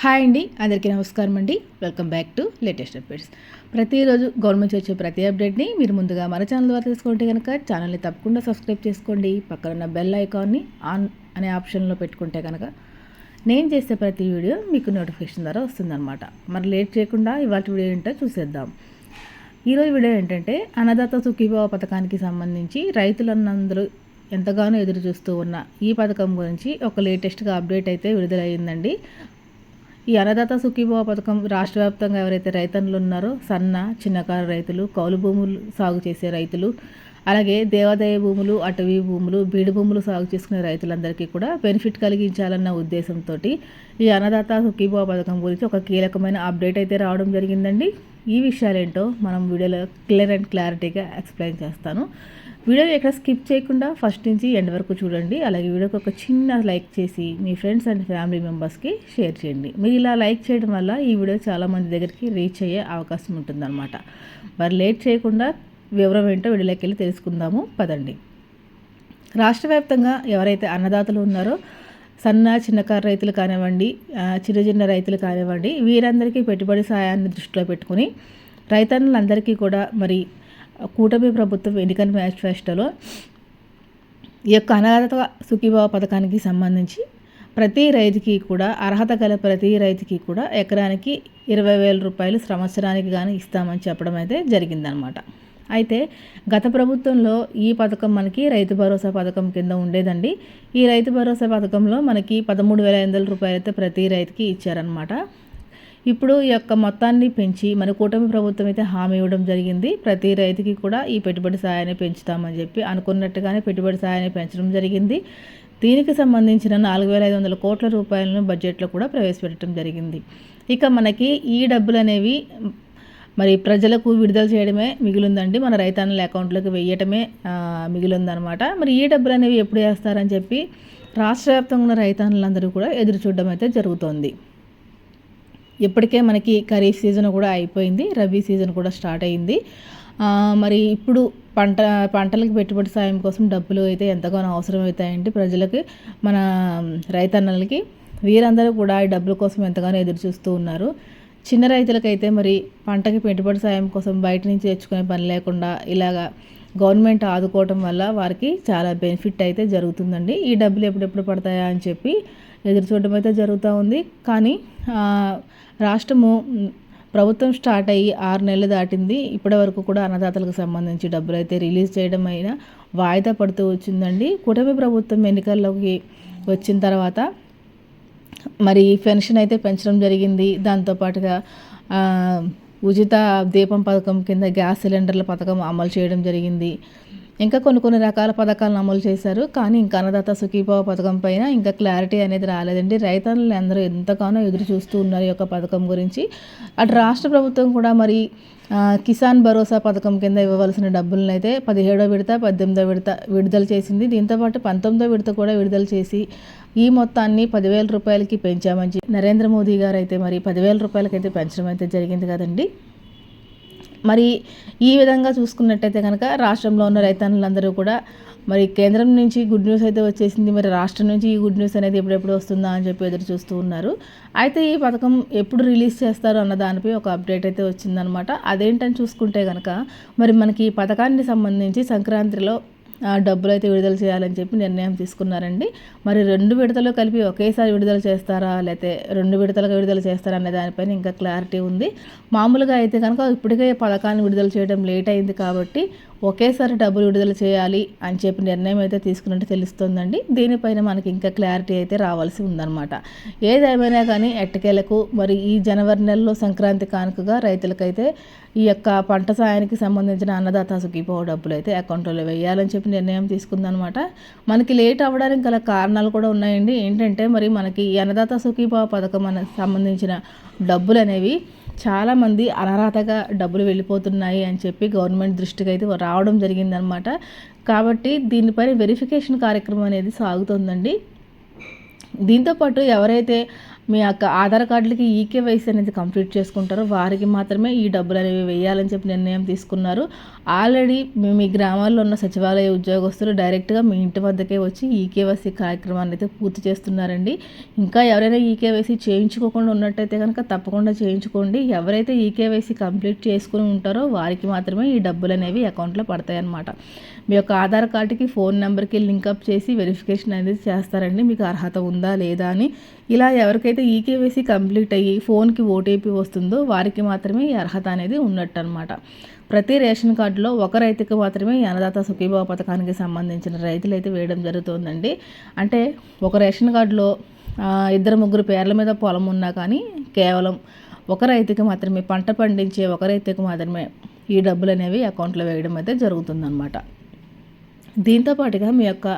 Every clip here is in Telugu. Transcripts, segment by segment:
హాయ్ అండి అందరికీ నమస్కారం అండి. Welcome back to latest updates ప్రతిరోజు గవర్నమెంట్ వచ్చే ప్రతి అప్డేట్ని మీరు ముందుగా మన ఛానల్ ద్వారా తెలుసుకుంటే కనుక ఛానల్ని తప్పకుండా సబ్స్క్రైబ్ చేసుకోండి. పక్కన ఉన్న బెల్ ఐకాన్ని ఆన్ అనే ఆప్షన్లో పెట్టుకుంటే కనుక నేను చేసే ప్రతి వీడియో మీకు నోటిఫికేషన్ ద్వారా వస్తుందన్నమాట. మరి లేట్ చేయకుండా ఇవాళ వీడియో ఏంటో చూసేద్దాం. ఈరోజు వీడియో ఏంటంటే అన్నదాత సుఖీభావ పథకానికి సంబంధించి రైతులన్నందరూ ఎంతగానో ఎదురు చూస్తూ ఉన్న ఈ పథకం గురించి ఒక లేటెస్ట్గా అప్డేట్ అయితే విడుదలయ్యిందండి. ఈ అన్నదాత సుఖీభవ పథకం రాష్ట్ర వ్యాప్తంగా ఎవరైతే రైతన్లు ఉన్నారో సన్న చిన్నకారు రైతులు కౌలు భూములు సాగు చేసే రైతులు అలాగే దేవాదాయ భూములు అటవీ భూములు బీడు భూములు సాగు చేసుకునే రైతులందరికీ కూడా బెనిఫిట్ కలిగించాలన్న ఉద్దేశంతో ఈ అన్నదాత సుఖీభవ పథకం గురించి ఒక కీలకమైన అప్డేట్ అయితే రావడం జరిగిందండి. ఈ విషయాలేంటో మనం వీడియోలో క్లియర్ అండ్ క్లారిటీగా ఎక్స్ప్లెయిన్ చేస్తాను. వీడియో ఎక్కడ స్కిప్ చేయకుండా ఫస్ట్ నుంచి ఎండ్ వరకు చూడండి. అలాగే వీడియోకి ఒక చిన్న లైక్ చేసి మీ ఫ్రెండ్స్ అండ్ ఫ్యామిలీ మెంబర్స్కి షేర్ చేయండి. మీరు ఇలా లైక్ చేయడం వల్ల ఈ వీడియో చాలామంది దగ్గరికి రీచ్ అయ్యే అవకాశం ఉంటుందన్నమాట. మరి లేట్ చేయకుండా వివరం ఏంటో వీడియోలోకి వెళ్ళి తెలుసుకుందాము. పదండి. రాష్ట్ర వ్యాప్తంగా ఎవరైతే అన్నదాతలు ఉన్నారో సన్న చిన్నకారు రైతులు కానివ్వండి చిన్న చిన్న రైతులు కానివ్వండి వీరందరికీ పెట్టుబడి సాయాన్ని దృష్టిలో పెట్టుకుని రైతన్నులందరికీ కూడా మరి కూటమి ప్రభుత్వం ఎన్నికల మేనిఫెస్టోలో ఈ యొక్క అనాథ సుఖీభావ పథకానికి సంబంధించి ప్రతి రైతుకి కూడా అర్హత గల ప్రతి రైతుకి కూడా ఎకరానికి ఇరవై వేల రూపాయలు సంవత్సరానికి కానీ ఇస్తామని చెప్పడం అయితే జరిగిందనమాట అయితే గత ప్రభుత్వంలో ఈ పథకం మనకి రైతు భరోసా పథకం కింద ఉండేదండి. ఈ రైతు భరోసా పథకంలో మనకి పదమూడు వేల ఐదు వందల రూపాయలు అయితే ప్రతి రైతుకి ఇచ్చారనమాట ఇప్పుడు ఈ యొక్క మొత్తాన్ని పెంచి మన కూటమి ప్రభుత్వం అయితే హామీ ఇవ్వడం జరిగింది. ప్రతి రైతుకి కూడా ఈ పెట్టుబడి సాయాన్ని పెంచుతామని చెప్పి అనుకున్నట్టుగానే పెట్టుబడి సాయాన్ని పెంచడం జరిగింది. దీనికి సంబంధించిన నాలుగు వేల ఐదు వందల కోట్ల రూపాయలను బడ్జెట్లో కూడా ప్రవేశపెట్టడం జరిగింది. ఇక మనకి ఈ డబ్బులు అనేవి మరి ప్రజలకు విడుదల చేయడమే మిగిలిందండి. మన రైతాన్నుల అకౌంట్లోకి వెయ్యటమే మిగిలిందనమాట. మరి ఈ డబ్బులు అనేవి ఎప్పుడు వేస్తారని చెప్పి రాష్ట్ర వ్యాప్తంగా ఉన్న రైతాన్నులందరూ కూడా ఎదురు చూడడం అయితే జరుగుతోంది. ఇప్పటికే మనకి ఖరీఫ్ సీజన్ కూడా అయిపోయింది రబీ సీజన్ కూడా స్టార్ట్ అయింది. మరి ఇప్పుడు పంట పంటలకు పెట్టుబడి సాయం కోసం డబ్బులు అయితే ఎంతగానో అవసరం అవుతాయండి ప్రజలకి. మన రైతన్నలకి వీరందరూ కూడా ఈ డబ్బుల కోసం ఎంతగానో ఎదురు చూస్తూ ఉన్నారు. చిన్న రైతులకైతే మరి పంటకి పెట్టుబడి సాయం కోసం బయట నుంచి తెచ్చుకునే పని లేకుండా ఇలాగా గవర్నమెంట్ ఆదుకోవటం వల్ల వారికి చాలా బెనిఫిట్ అయితే జరుగుతుందండి. ఈ డబ్బులు ఎప్పుడెప్పుడు పడతాయా అని చెప్పి ఎదురు చూడటం అయితే జరుగుతూ ఉంది. కానీ రాష్ట్రము ప్రభుత్వం స్టార్ట్ అయ్యి ఆరు నెలలు దాటింది. ఇప్పటి వరకు కూడా అన్నదాతలకు సంబంధించి డబ్బులు అయితే రిలీజ్ చేయడం అయినా వాయిదా పడుతూ వచ్చిందండి. కూటమి ప్రభుత్వం ఎన్నికల్లోకి వచ్చిన తర్వాత మరి పెన్షన్ అయితే పెంచడం జరిగింది. దాంతోపాటుగా ఉచిత దీపం పథకం కింద గ్యాస్ సిలిండర్ల పథకం అమలు చేయడం జరిగింది. ఇంకా కొన్ని కొన్ని రకాల పథకాలను అమలు చేశారు. కానీ ఇంకా అన్నదాత సుఖీభావ పథకం పైన ఇంకా క్లారిటీ అనేది రాలేదండి. రైతన్నులు అందరూ ఎంతగానో ఎదురు చూస్తూ ఉన్నారు ఈ యొక్క పథకం గురించి. అటు రాష్ట్ర ప్రభుత్వం కూడా మరి కిసాన్ భరోసా పథకం కింద ఇవ్వవలసిన డబ్బులను అయితే పదిహేడో విడత పద్దెనిమిదో విడత విడుదల చేసింది. దీంతోపాటు పంతొమ్మిదో విడత కూడా విడుదల చేసి ఈ మొత్తాన్ని పదివేల రూపాయలకి పెంచామని నరేంద్ర మోదీ గారు అయితే మరి పదివేల రూపాయలకైతే పెంచడం అయితే జరిగింది కదండి. మరి ఈ విధంగా చూసుకున్నట్టయితే కనుక రాష్ట్రంలో ఉన్న రైతన్నులందరూ కూడా మరి కేంద్రం నుంచి గుడ్ న్యూస్ అయితే వచ్చేసింది. మరి రాష్ట్రం నుంచి ఈ గుడ్ న్యూస్ అనేది ఎప్పుడెప్పుడు వస్తుందా అని చెప్పి ఎదురు చూస్తూ ఉన్నారు. అయితే ఈ పథకం ఎప్పుడు రిలీజ్ చేస్తారు అన్న దానిపై ఒక అప్డేట్ అయితే వచ్చిందనమాట అదేంటని చూసుకుంటే కనుక మరి మనకి ఈ పథకానికి సంబంధించి సంక్రాంతిలో డబ్బులు అయితే విడుదల చేయాలని చెప్పి నిర్ణయం తీసుకున్నారండి. మరి రెండు విడతలు కలిపి ఒకేసారి విడుదల చేస్తారా? లేకపోతే రెండు విడతలుగా విడుదల చేస్తారా అనే దానిపైన ఇంకా క్లారిటీ ఉంది. మామూలుగా అయితే కనుక ఇప్పటికే పథకాన్ని విడుదల చేయడం లేట్ అయింది కాబట్టి ఒకేసారి డబ్బులు విడుదల చేయాలి అని చెప్పి నిర్ణయం అయితే తీసుకున్నట్టు తెలుస్తుందండి. దీనిపైన మనకి ఇంకా క్లారిటీ అయితే రావాల్సి ఉందన్నమాట. ఏదేమైనా కానీ ఎట్టకేలకు మరి ఈ జనవరి నెలలో సంక్రాంతి కానుకగా రైతులకైతే ఈ యొక్క పంట సాయానికి సంబంధించిన అన్నదాత సుఖీపో డబ్బులు అయితే అకౌంట్లో వేయాలని చెప్పి నిర్ణయం తీసుకుందనమాట మనకి లేట్ అవ్వడానికి గల కారణాలు కూడా ఉన్నాయండి. ఏంటంటే మరి మనకి ఈ అన్నదాత సుఖీభావ పథకం అనే సంబంధించిన డబ్బులు అనేవి చాలామంది అనర్హతగా డబ్బులు వెళ్ళిపోతున్నాయి అని చెప్పి గవర్నమెంట్ దృష్టికి అయితే రావడం జరిగిందనమాట. కాబట్టి దీనిపైన వెరిఫికేషన్ కార్యక్రమం అనేది సాగుతుందండి. దీంతోపాటు ఎవరైతే మీ యొక్క ఆధార్ కార్డులకి ఈకేవైసీ అనేది కంప్లీట్ చేసుకుంటారో. వారికి మాత్రమే ఈ డబ్బులు అనేవి వేయాలని చెప్పి నిర్ణయం తీసుకున్నారు. ఆల్రెడీ మీ మీ గ్రామాల్లో ఉన్న సచివాలయ ఉద్యోగస్తులు డైరెక్ట్గా మీ ఇంటి వద్దకే వచ్చి ఈకేవైసీ కార్యక్రమాన్ని అయితే పూర్తి చేస్తున్నారండి. ఇంకా ఎవరైనా ఈకేవైసీ చేయించుకోకుండా ఉన్నట్టయితే కనుక తప్పకుండా చేయించుకోండి. ఎవరైతే ఈకేవైసీ కంప్లీట్ చేసుకుని ఉంటారో వారికి మాత్రమే ఈ డబ్బులు అనేవి అకౌంట్లో పడతాయన్నమాట. మీ యొక్క ఆధార్ కార్డుకి ఫోన్ నెంబర్కి లింకప్ చేసి వెరిఫికేషన్ అనేది చేస్తారండి. మీకు అర్హత ఉందా లేదా అని ఇలా ఎవరికైతే ఈకేవైసీ కంప్లీట్ అయ్యి ఫోన్కి ఓటీపీ వస్తుందో వారికి మాత్రమే ఈ అర్హత అనేది ఉన్నట్టు అనమాట ప్రతి రేషన్ కార్డులో ఒక రైతుకి మాత్రమే అన్నదాత సుఖీభావ పథకానికి సంబంధించిన రైతులు అయితే వేయడం జరుగుతుందండి. అంటే ఒక రేషన్ కార్డులో ఇద్దరు ముగ్గురు పేర్ల మీద పొలం ఉన్నా కానీ కేవలం ఒక రైతుకి మాత్రమే పంట పండించే ఒక రైతుకి మాత్రమే ఈ డబ్బులు అనేవి అకౌంట్లో వేయడం అయితే జరుగుతుందన్నమాట. దీంతో పాటుగా మీ యొక్క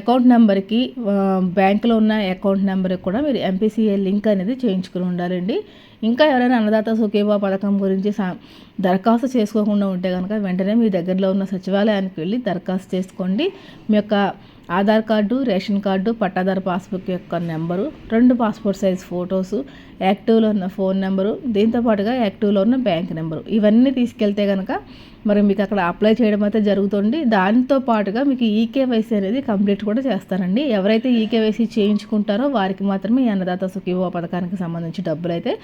అకౌంట్ నెంబర్కి బ్యాంకులో ఉన్న అకౌంట్ నెంబర్కి కూడా మీరు ఎంపీసీఏ లింక్ అనేది చేయించుకుని ఉండాలండి. ఇంకా ఎవరైనా అన్నదాత సుఖీభా పథకం గురించి దరఖాస్తు చేసుకోకుండా ఉంటే కనుక వెంటనే మీ దగ్గరలో ఉన్న సచివాలయానికి వెళ్ళి దరఖాస్తు చేసుకోండి. మీ యొక్క ఆధార్ కార్డు రేషన్ కార్డు పట్టాదారు పాస్బుక్ యొక్క నెంబరు రెండు పాస్పోర్ట్ సైజ్ ఫోటోసు యాక్టివ్లో ఉన్న ఫోన్ నెంబరు దీంతో పాటుగా యాక్టివ్లో ఉన్న బ్యాంక్ నెంబరు. ఇవన్నీ తీసుకెళ్తే కనుక మరి మీకు అక్కడ అప్లై చేయడం అయితే జరుగుతుంది. దాంతో పాటుగా మీకు ఈకేవైసీ అనేది కంప్లీట్ కూడా చేస్తారండి. ఎవరైతే ఈకేవైసీ చేయించుకుంటారో వారికి మాత్రమే ఈ అన్నదాత సుఖీభవ పథకానికి సంబంధించి డబ్బులు అయితే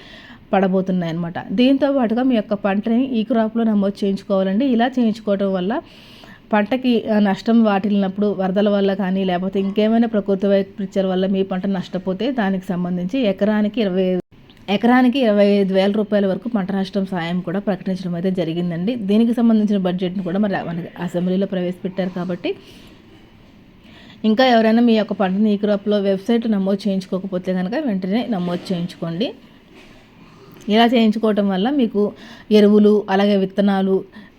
పడబోతున్నాయి అనమాట దీంతో పాటుగా మీ యొక్క పంటని ఈ క్రాప్లో నమోదు చేయించుకోవాలండి. ఇలా చేయించుకోవడం వల్ల పంటకి నష్టం వాటిల్లినప్పుడు వరదల వల్ల కానీ లేకపోతే ఇంకేమైనా ప్రకృతి వైపరీత్యాల వల్ల మీ పంట నష్టపోతే దానికి సంబంధించి ఎకరానికి ఇరవై ఎకరానికి ఇరవై ఐదు వేల రూపాయల వరకు పంట నష్టం సాయం కూడా ప్రకటించడం అయితే జరిగిందండి. దీనికి సంబంధించిన బడ్జెట్ను కూడా మరి మనకి అసెంబ్లీలో ప్రవేశపెట్టారు కాబట్టి ఇంకా ఎవరైనా మీ యొక్క పంటని ఈ క్రాప్లో వెబ్సైట్ నమోదు చేయించుకోకపోతే కనుక వెంటనే నమోదు చేయించుకోండి. ఇలా చేయించుకోవటం వల్ల మీకు ఎరువులు అలాగే విత్తనాలు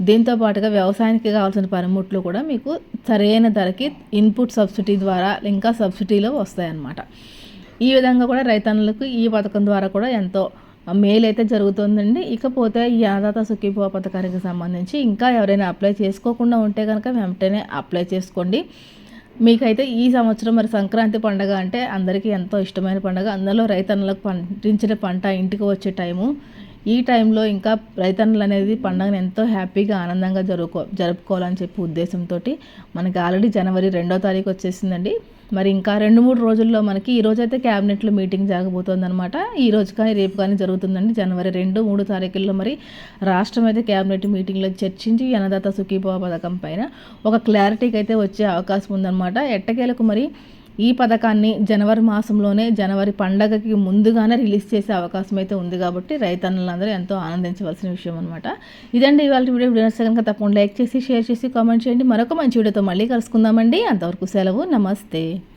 దీంతో పాటుగా వ్యవసాయానికి కావాల్సిన పనిముట్లు కూడా మీకు సరైన ధరకి ఇన్పుట్ సబ్సిడీ ద్వారా ఇంకా సబ్సిడీలో వస్తాయన్నమాట. ఈ విధంగా కూడా రైతన్నులకు ఈ పథకం ద్వారా కూడా ఎంతో మేలు అయితే జరుగుతుందండి. ఇకపోతే ఈ ఆదాత సుఖీభవ పథకానికి సంబంధించి ఇంకా ఎవరైనా అప్లై చేసుకోకుండా ఉంటే కనుక వెంటనే అప్లై చేసుకోండి. మీకైతే ఈ సంవత్సరం మరి సంక్రాంతి పండగ అంటే అందరికీ ఎంతో ఇష్టమైన పండగ. అందులో రైతన్నులకు పండించిన పంట ఇంటికి వచ్చే టైము ఈ టైంలో ఇంకా రైతన్నులు అనేది పండుగను ఎంతో హ్యాపీగా ఆనందంగా జరుపుకో జరుపుకోవాలని చెప్పి ఉద్దేశంతో మనకి ఆల్రెడీ జనవరి రెండో తారీఖు వచ్చేసిందండి. మరి ఇంకా రెండు మూడు రోజుల్లో మనకి ఈ రోజైతే క్యాబినెట్లో మీటింగ్ జరగబోతుంది అనమాట ఈ రోజు కానీ రేపు కానీ జరుగుతుందండి. జనవరి రెండు మూడు తారీఖుల్లో మరి రాష్ట్రం అయితే క్యాబినెట్ మీటింగ్లో చర్చించి అన్నదాత సుఖీభవ పథకం పైన ఒక క్లారిటీకి అయితే వచ్చే అవకాశం ఉందన్నమాట. ఎట్టకేలకు మరి ఈ పథకాన్ని జనవరి మాసంలోనే జనవరి పండగకి ముందుగానే రిలీజ్ చేసే అవకాశం అయితే ఉంది కాబట్టి రైతన్నులందరూ ఎంతో ఆనందించవలసిన విషయం అనమాట ఇదండి ఇవాళ వీడియో. వీడియో కనుక తప్పకుండా లైక్ చేసి షేర్ చేసి కామెంట్ చేయండి. మరొక మంచి వీడియోతో మళ్ళీ కలుసుకుందామండి. అంతవరకు సెలవు. నమస్తే.